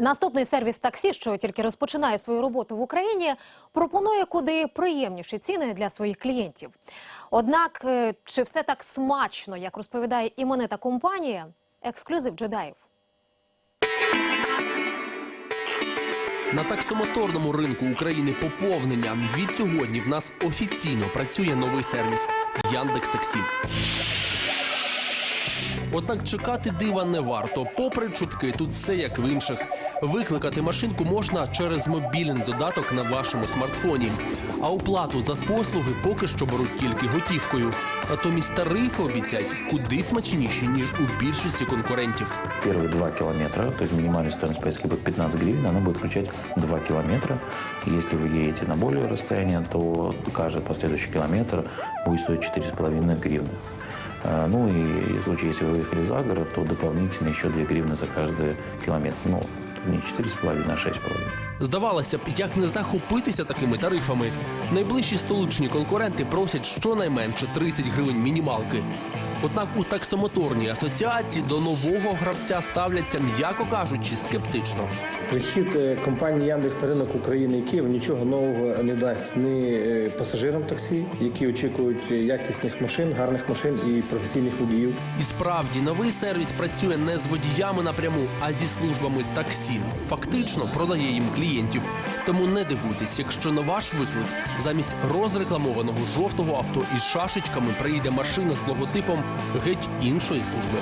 Наступний сервіс таксі, що тільки розпочинає свою роботу в Україні, пропонує куди приємніші ціни для своїх клієнтів. Однак, е, чи все так смачно, як розповідає іменита компанія, ексклюзив джедаїв. На таксомоторному ринку України поповнення. Від сьогодні в нас офіційно працює новий сервіс Яндекс Таксі. Однак чекати дива не варто. Попри чутки, тут все як в інших. Викликати машинку можна через мобільний додаток на вашому смартфоні. А оплату за послуги поки що беруть тільки готівкою. Натомість тарифи обіцяють куди смачніші, ніж у більшості конкурентів. Первые 2 километра, то есть минимальная стоимость поездки будет 15 гривен, она будет включать 2 километра. Если вы едете на более расстояние, то каждый последующий километр будет стоить 4,5 гривны. А, Ну и в случае, если вы выехали за город, то дополнительно еще 2 гривны за каждый километр. Ну, не 4,5, а 6,5. Здавалося б, як не захопитися такими тарифами. Найближчі столичні конкуренти просять щонайменше 30 гривень мінімалки. Однак у таксомоторній асоціації до нового гравця ставляться, м'яко кажучи, скептично. Прихід е, компанії Яндекс на ринок України і Київ нічого нового не дасть ні е, пасажирам таксі, які очікують якісних машин, гарних машин і професійних водіїв. І справді новий сервіс працює не з водіями напряму, а зі службами таксі. Фактично продає їм клієнтів. Тому не дивуйтесь, якщо на ваш виклик замість розрекламованого жовтого авто із шашечками приїде машина з логотипом геть іншої служби.